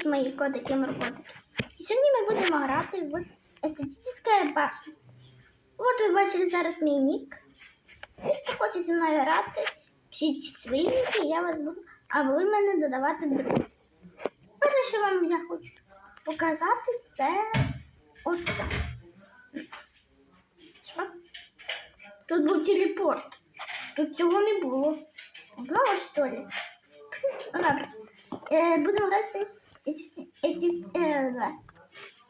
Привіт, мої котики моркотики. І сьогодні ми будемо грати в естетична башня. От ви бачите зараз мій нік. І хто хоче зі мною грати, пишіть свої ніки, я вас буду, а ви мене додавати друзі. Перше, що вам я хочу показати, це оце. Що? Тут був телепорт. Тут цього не було. Було, що ли? Добре. Э, будем грати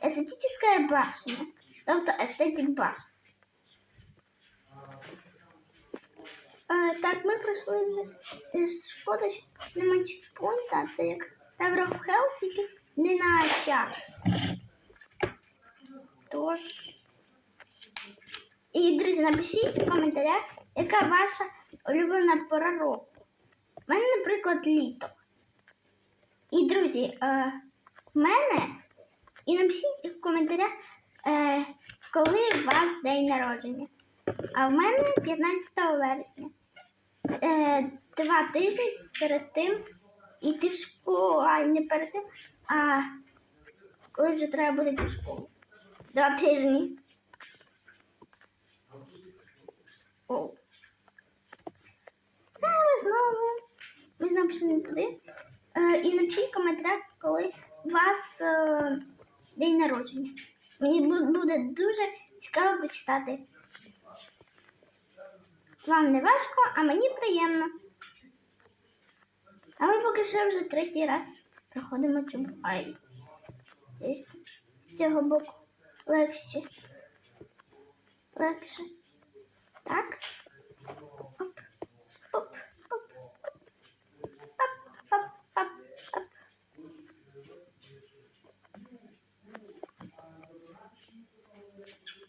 естетическая башня. Тобто естетик башня. Так, ми пройшли вже шкода, що нема чекпоінта, це як Tower of не на час. Тож. І, друзі, напишіть в коментарях, яка ваша улюблена пора року. У мене, наприклад, літо. І, друзі, е, в мене, і напишіть в коментарях, е, коли у вас день народження. А в мене 15 вересня. Е, два тижні перед тим йти в школу, а і не перед тим, а коли вже треба буде йти в школу. Два тижні. О. А ми знову. Ми знову пішли туди. Е, і напишіть коментарях, коли у вас е, день народження. Мені буде дуже цікаво почитати. Вам не важко, а мені приємно. А ми поки що вже третій раз проходимо цю Ай. З цього боку легше. Легше. Так.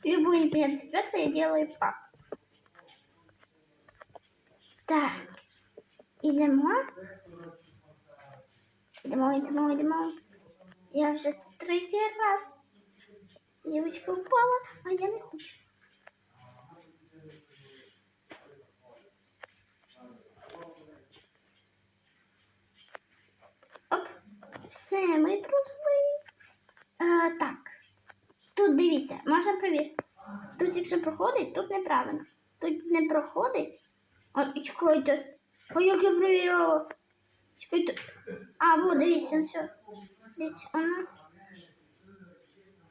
Любую непонятную ситуацию я делаю пап. Так. Ідемо. Ідемо, ідемо, ідемо. Я вже це третій раз. Дівчинка впала, а я не хочу. Оп, все, ми пройшли. Перевірити. Тут, якщо проходить, тут неправильно. Тут не проходить. О, чекайте. Ой, як я перевіряла. Чекайте. А, вот, дивіться, все. Дивіться, воно.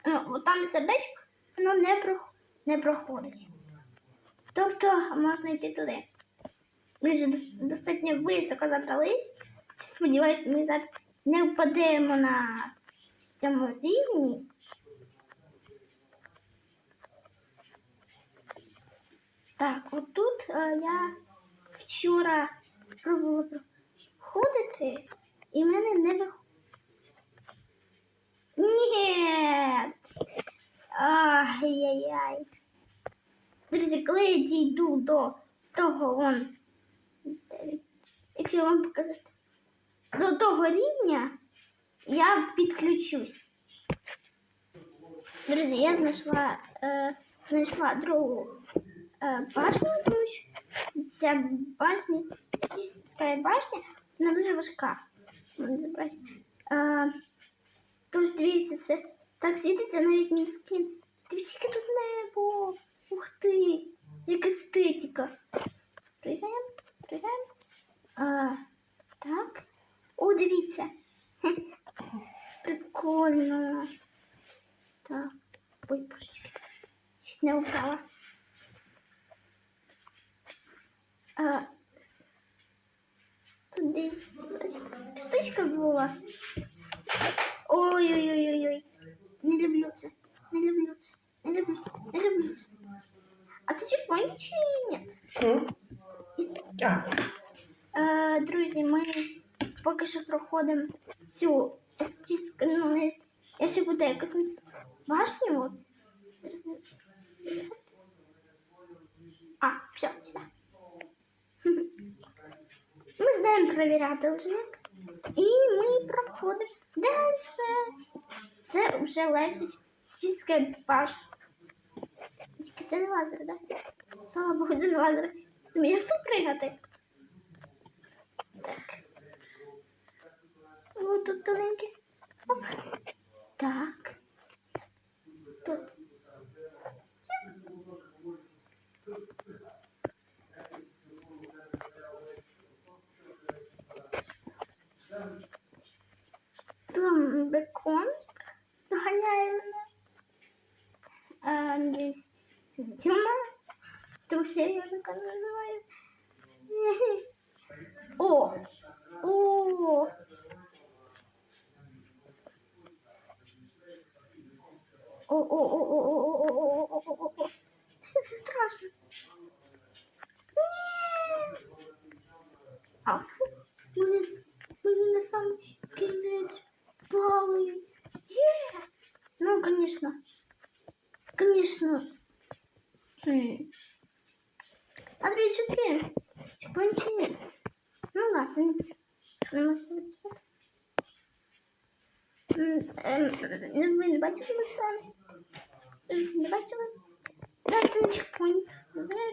Ну, там сердечко, воно не, прох... не проходить. Тобто можна йти туди. Ми вже достатньо високо забрались. Сподіваюсь, ми зараз не впадемо на цьому рівні. Так, отут е, я вчора пробувала проходити, і в мене не виходить. Ні. Ай-яй-яй. Друзі, коли я дійду до того вон, як я вам показати, до того рівня я підключусь. Друзі, я знайшла, е, знайшла другу е, башню, тому що ця башня, ця башня, вона дуже важка. Вона дуже важка. Е, Тож дивіться, це так світиться навіть мій скін. Дивіться, яке тут небо. Ух ти, яка естетика. Пригаємо, пригаємо. А, так. О, дивіться. Хе. Прикольно. Так. Ой, божечки. Чуть не впала. А, тут десь штучка була. Ой-ой-ой-ой-ой. Не люблю це. Не люблю це. Не люблю це. Не люблю це. А це чекпоінт чи ні? М? А, Е, друзі, ми поки що проходимо цю естетичну, ну, не, я ще буду якось башню. От. А, все, сюди. Ми знаємо перевіряти вже. І ми проходимо далі. Це вже лежить естетична башня. Тільки це не лазер, так? Да? Слава Богу, це не лазер. Ну, Як тут пригати? Так. О, тут тоненьке. Оп. Так. Тут. Там бекон доганяє мене. А, Тьома. Тому що я бекон називаю. О! О! О, Голый. Ну, конечно. Конечно. Отлично, принц. Чепончинец. Ну, ладно. Эм, ну, Блин, давайте вымыться. Давайте Дальше на чекпоинт. Зря.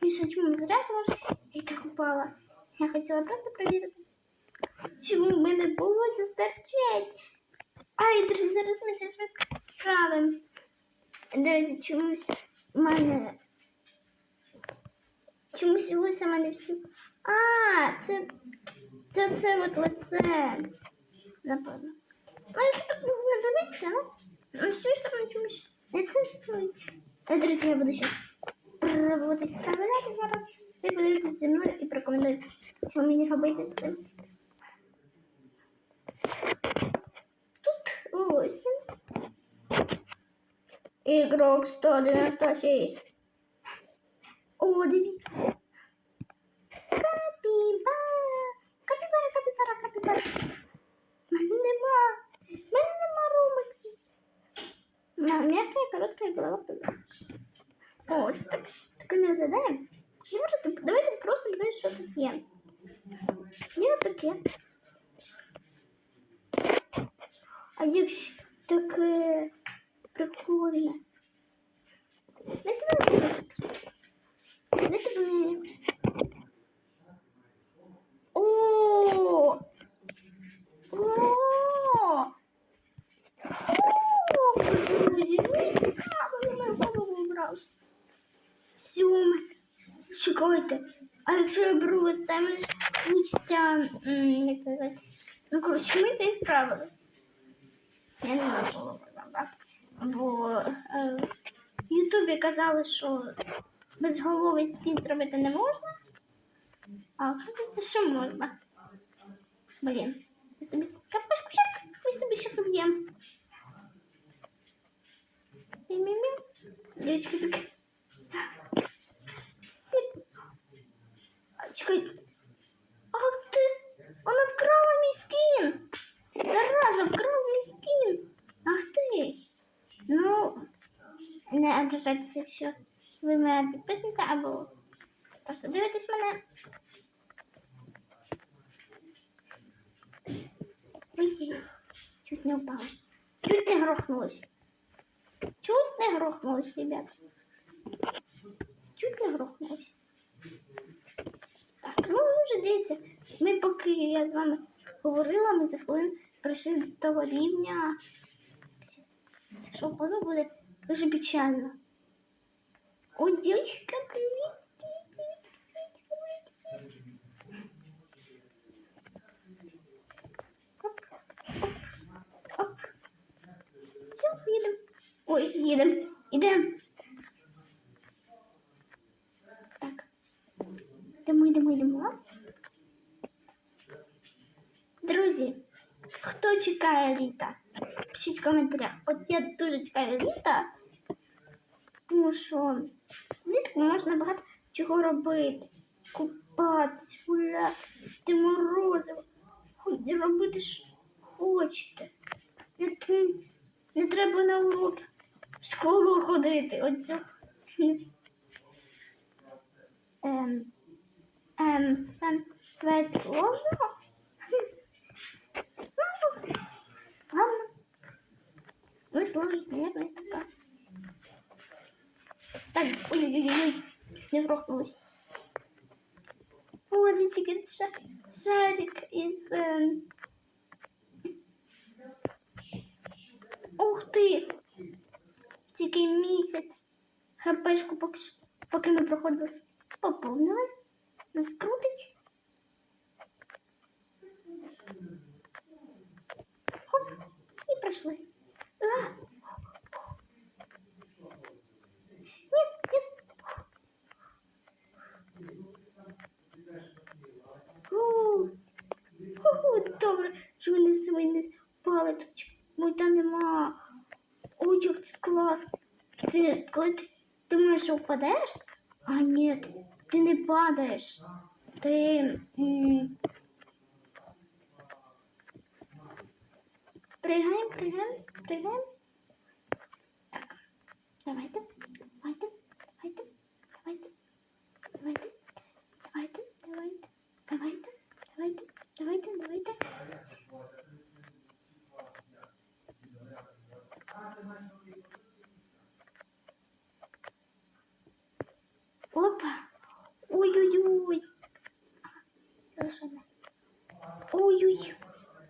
Пишет, почему зря, может, и так упала. Я хотела просто проверить. Чому в мене волосся стерчить? Ай, друзі, зараз ми це швидко справимо. Друзі, чомусь в мене... Чомусь волосся в мене всі... А, це... Це це от лице. Напевно. Ну, якщо так не дивитися, ну, ну, з цієї сторони чомусь не чувствують. Е, Друзі, я буду зараз пробувати справляти зараз. Ви подивитесь зі мною і прокоментуєте, що мені робити з цим. 8. Ігрок 196. О, дивіться. Капібара. Капібара, капібара, капібара. Мене нема. Мене нема румиксів. На м'яка і коротка і голова пилась. О, це так, таке не виглядає. Я просто, давайте просто подивимось, що тут є. Є таке. А якщо таке прикольне. Дайте мені це просто. Дайте мені якось. О! О! Друзі, вибрав. Сюм. Чекайте. А якщо я беру лице, мені м, як сказати, ну, коротше, ми це і справили. Я не знаю, забрати. Бо е, в Ютубі казали, що безголовий скін зробити не можна. А оказується, що можна. Блін, ми собі капешку щас, ми собі щас уб'ємо. Мі-мі-мі. А, Чекай. Ах ти! Вона вкрала мій скін! Зараза, вкрала мій скін! Ах ти! Ну, не ображайтеся, якщо ви моя підписниця або просто дивитесь мене. Ой, чуть не упала. Чуть не грохнулась. Чуть не грохнулась, ребят. Чуть не грохнулась. Так, ну вже дивіться. Ми поки я з вами говорила, ми за хвилин прийшли до того рівня. Що воно буде дуже печально. О, дівчинка, привіт, привіт, привіт, привіт. Оп, оп, оп. Все, їдемо. Ой, їдемо. Ідемо. Так. Йдемо, йдемо, йдемо. Друзі, хто чекає літа? Пишіть в коментарях. От я дуже чекаю літа, тому що влітку можна багато чого робити. Купатись, гуляти, їсти морозиво, робити що хочете. Не, не треба на уроки в школу ходити. Оце. Ем, ем, це називається сложно. Ну, Ладно. Вы сложность, наверное, такая. Так, ой-ой-ой, не грохнулась. Вот эти ша- шарик из... эм, ти. Тільки місяць. ХПшку поки, що- поки ми проходили, поповнили. Нас крутить. Хоп, і пройшли. добре, що вони все не спали тут. Мульта нема. Ой, як це класно. Ти, коли ти думаєш, що впадеш? А ні, ти не падаєш. Ти. м, Совершенно. Ой-ой!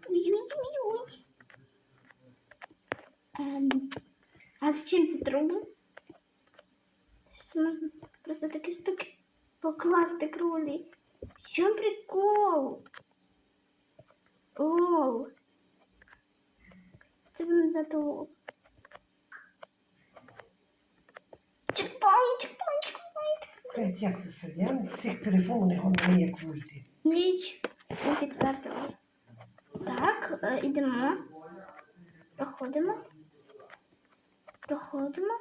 Ой-ой-ой! Эм, а зачем це трубы? Що можна просто такі штуки покласти кролі. В чому прикол? Лол. Це буде назад лол. Чекпоінт, чекпоінт, чекпоінт. Як це все? Я з цих телефонів не як вийти. Ніч не підтвердила. Так, е, ідемо. Проходимо. Проходимо.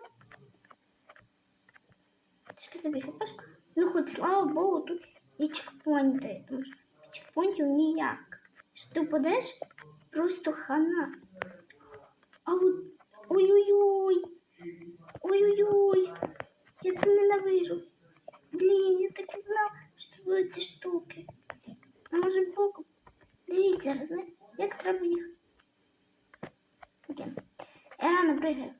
Трішки забігай, Пашка. Ну, хоч слава Богу, тут є чекпоінти. Тому що чекпоінтів ніяк. Що ти впадеш, просто хана. А от ой-ой-ой. Ой-ой-ой. Я це ненавижу. Блін, я так і знав, що будуть ці штуки. А може боку? Дивіться, як треба їх. Окей. Я рано пригаю.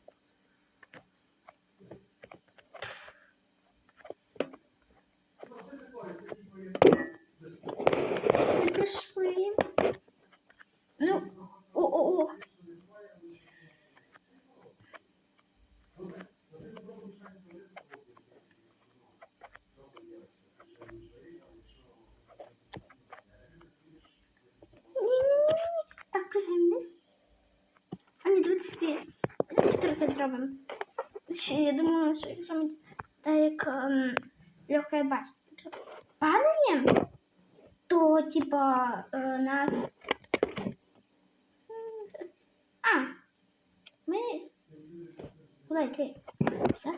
Ми Ну, о-о-о. Ні-ні-ні. Так, пригаємо вниз. А ні, давайте собі зробимо. Я думала, що якщо ми так як ем. Якщо падаємо, то типа е, нас. А, ми. Куди? Що?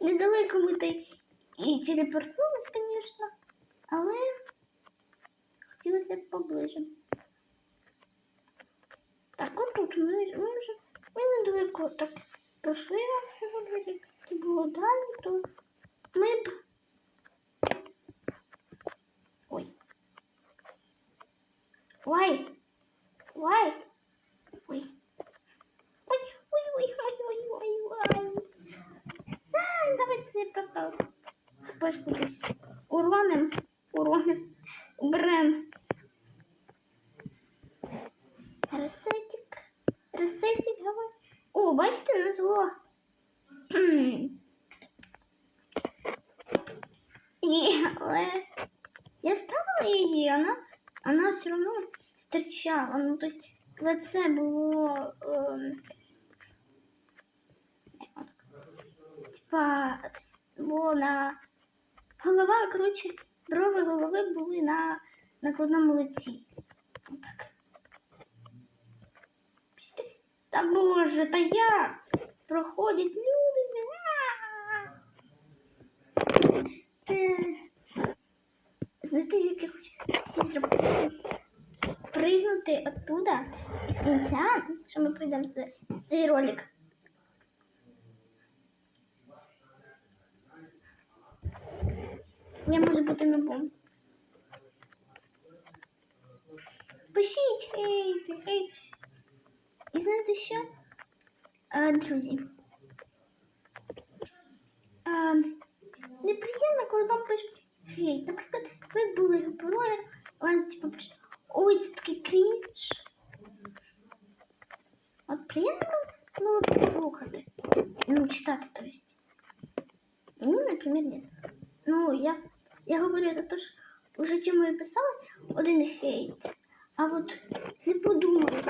Недалеко ми та і телепортнулись, звісно, але хотілося б поближе. Так, от тут ми, ми вже ми недалеко так пішли, якщо вроді це було далі, то ми б. Ой. Ой. Ой. Ой. Ой, ой, ой, ой, ой, ой, ой. А, давайте собі просто пешку десь уроним, уроним, уберем. Ресетик, ресетик, давай. О, бачите, назвало. І, але я ставила її, вона, вона все одно стирчала. Ну, то есть, лице було. як? Типа, було на голова, коротше, брови голови були на накладному лиці. Отак. Та боже, та це? Проходять люди. А! Е, Всі зробити? Пригнути оттуда із кінця, що ми це, цей ролик. Я можу бути нубом. Пишіть, хейт, хейт. І знаєте що? А, друзі. А, неприємно, коли вам пишуть хейт. Наприклад, ви були блогер, типу пишуть, ой, це такий крінж. От приємно було так слухати. Ну, читати, то есть. Мені, наприклад, нет. Ну, я, я говорю за те, що в житті ми писали один хейт, а от не подумали,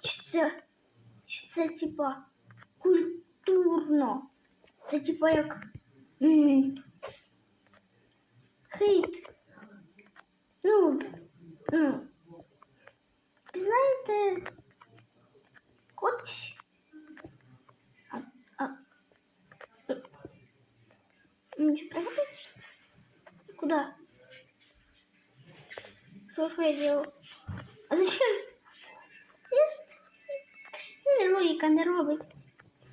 чи це, це типа культурно. Це типа як м, хейт. Ну, ну, знаєте, хоч. Мені ж пригодиться? Куда? Что, что я делал? А зачем? Ж... Мене логіка не робить.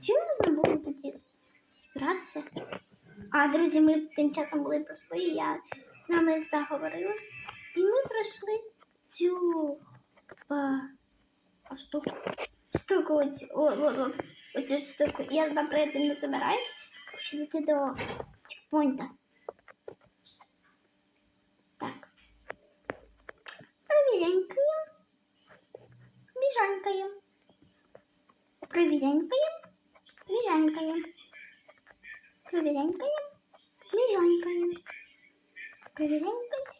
Чим можна було тоді збиратися? А, друзі, ми тим часом були пройшли, я з вами заговорилась. І ми пройшли цю а, а, штуку. Штуку оцю, о, о, о, оцю штуку. Я, наприклад, не забираюсь, щоб йти до чекпоінта. Так. Провірянькаємо. Біжанькаємо. Провірянькаємо. Біжанькаємо. Провірянькаємо. Біжанькаємо. Провірянькаємо.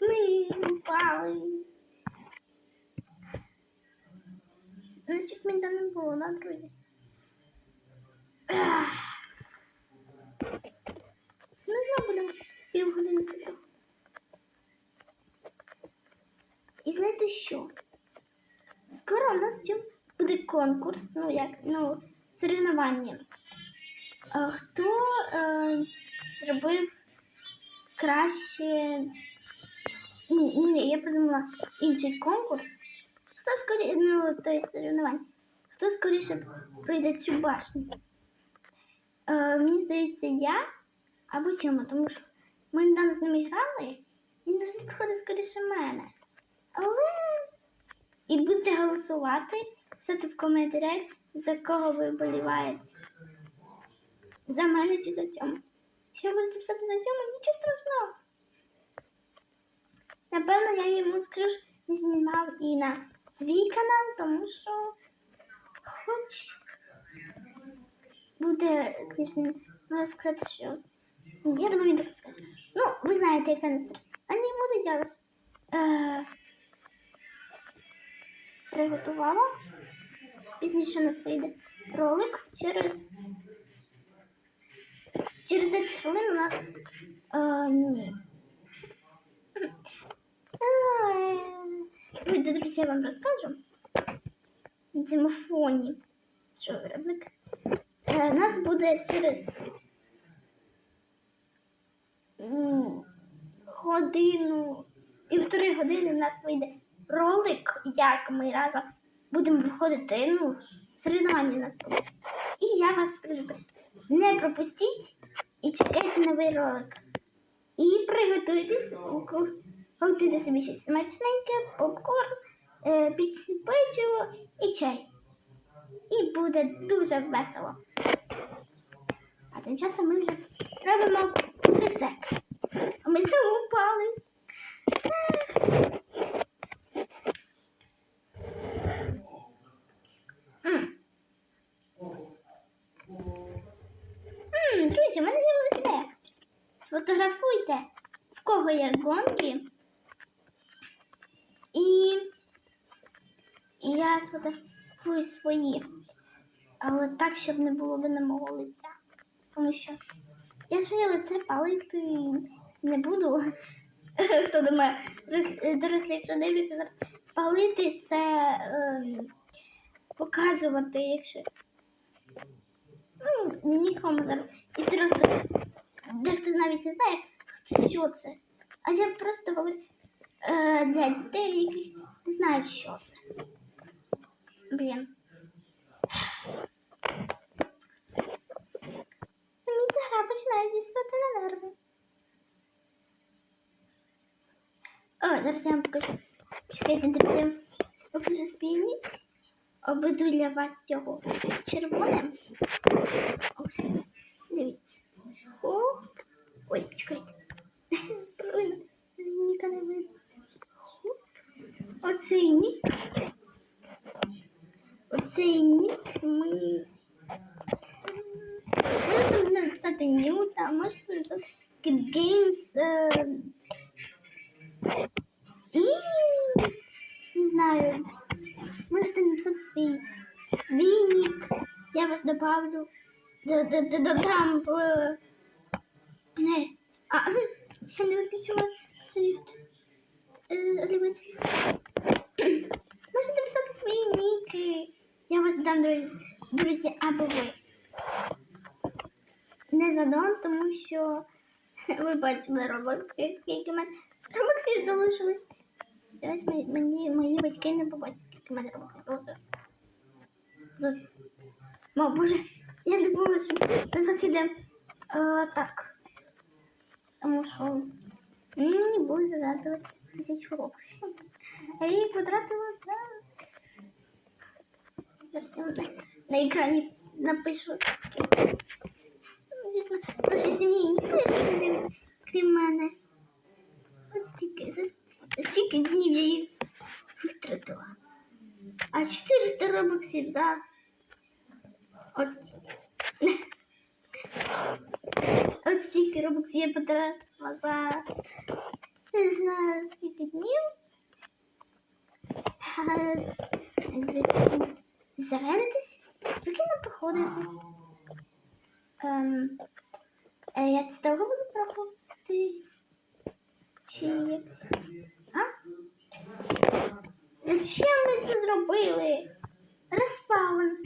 Ми упали. Значить, мене не було, да, друзі? Ну, я буду півгодини це. І знаєте що? Скоро у нас цим буде конкурс, ну як, ну, соревнування. Хто е, зробив краще. Ні, ні, я придумала інший конкурс. Хто скоріше, ну, то є соревнування. Хто скоріше прийде цю башню? Е, мені здається, я або чому, тому що ми недавно з ними грали, він завжди приходить скоріше мене. Але і будете голосувати, писати в коментарях, за кого ви вболіваєте. За мене чи за цьому. Якщо будете писати за цьому, нічого страшного. Напевно, я йому скажу, не знімав і на свій канал, тому що хоч буде, звісно, можна сказати, що. Я думаю, він так скаже. Ну, ви знаєте, яка настроєння. А не буду я вас е, приготувала. Пізніше у нас вийде ролик через. Через 10 хвилин у нас. Е, Друзі, я вам розкажу. На цьому фоні. Що виробник? Е, нас буде через годину, півтори години у нас вийде ролик, як ми разом будемо виходити. Ну, соревнування у нас буде. І я вас предупреждаю. Не пропустіть і чекайте новий ролик. І приготуйтесь, готуйте собі щось смачненьке, попкорн, е, пічне печиво і чай. І буде дуже весело. А тим часом ми вже робимо ресет. А ми знову впали. М. Друзі, в мене з'явилася ідея. Сфотографуйте, в кого є гонки. І, і я сфотографую свої. Але так, щоб не було видно мого лиця. Тому що я своє лице палити не буду. Хто думає, дорос- дорослі, якщо дивляться, зараз палити це ем, показувати, якщо. Ну, нікому зараз. І дорослих. Дехто навіть не знає, що це. А я просто говорю е, для дітей, які не знають, що це. Блін. Мені ця гра починає дістати на нерви. О, зараз я вам покажу. Чекайте, друзі, покажу свій нік. Обведу для вас його червоним. Ось, Ой, чекайте. Ніка не видно. Оцей нік. Оцей нік ми. Можете написати Ньюта, а можете написати Kid Games. І не знаю. Можете написати свій свій нік. Я вас добавлю. Додам. Не. А, я не виключила цей. е, елемент. Можете писати свої ніки. Я вас додам, друзі, друзі, або ви. Не задон, тому що ви бачили робоксів, скільки мене робоксів залишилось. Ось мені, мої батьки не побачать, скільки мене робоксів залишилось. Ну, О, боже, я не була, що назад іде е, так. Тому що мені мені були задати тисячу роксів. А я їх потратила на... Зараз я на, на екрані напишу. скільки. Ну, Звісно, в нашій сім'ї ніхто їх не дивиться, крім мене. От стільки, за за стільки днів я їх витратила. А 400 робоксів за... От От стільки робоксів я потратила за... Не знаю, скільки днів. Зарядитись, прикинь походити. Ем, е, я це довго буду проходити? Чи як? А? Зачем ви це зробили? Респаун.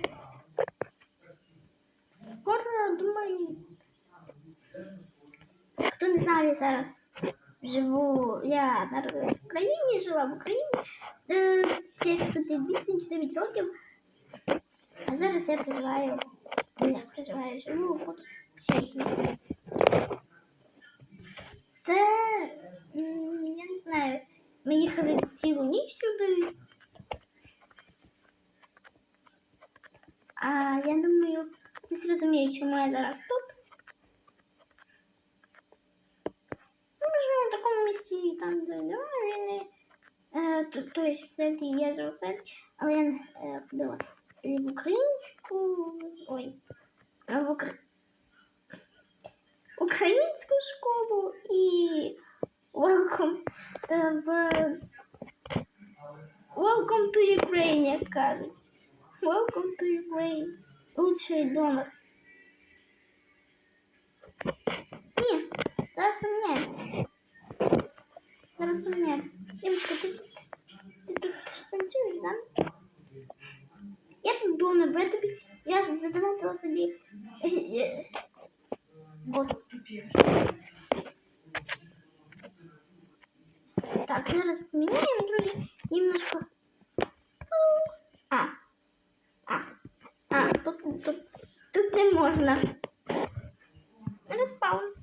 Скоро, думаю. Хто не знає, я зараз живу. Я народилася в Україні, жила в Україні. через 8-9 років. А зараз я проживаю. Я проживаю, живу в Чехії. Це, м, я не знаю, ми їхали цілу ніч сюди. А я думаю, ти зрозумієш, чому я зараз тут. Ну, ми живемо в такому місті, там, де немає війни. Е, то, то є в селі, я живу в селі, але я е, ходила в селі українську, ой, е, в Укра... українську школу і welcome е, в welcome to Ukraine, як кажуть. Welcome to Ukraine. Лучший донор. Ні, зараз поміняємо. Зараз поміняємо. Дімочка, ти тут, ти тут ж танцюєш, да? Я тут донор, бо я тобі, я задонатила собі. е, е, Вот. Так, зараз поміняємо, друзі, немножко. А. А. А, тут, тут, тут не можна. Респаун.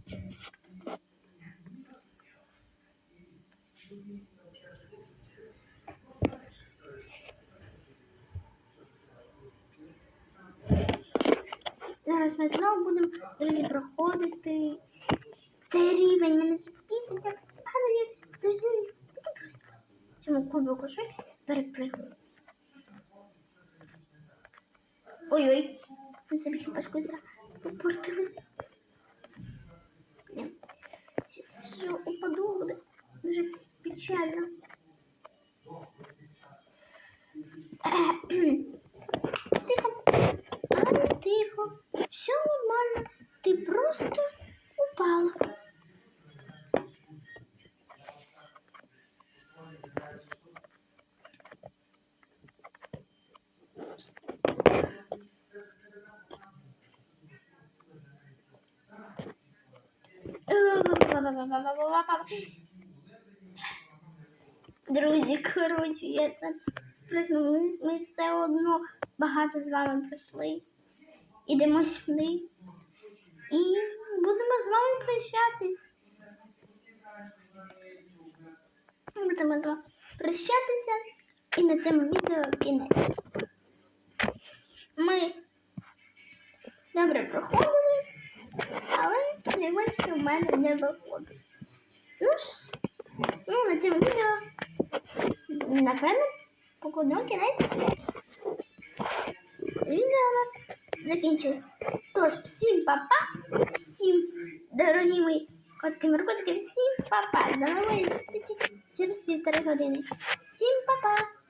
Зараз ми знову будемо проходити цей рівень. Мене вже пісня. Я завжди ти просто цьому кубику щось перепригую. Ой-ой, ми собі хіба скось попортили. Блін, зараз упаду буде дуже печально. Все нормально, ти просто упала. Друзі, коротше, я так спригнула ми все одно багато з вами пройшли. Ідемо сюди. І будемо з вами прощатись. Будемо з вами прощатися. І на цьому відео кінець. Ми добре проходили, але як в мене не виходить. Ну ж, ну на цьому відео напевно, покладемо кінець. Відео у нас закінчується. Тож, всім па-па, всім дорогі мої котки моркотики всім па-па. До нової зустрічі через півтори години. Всім па-па!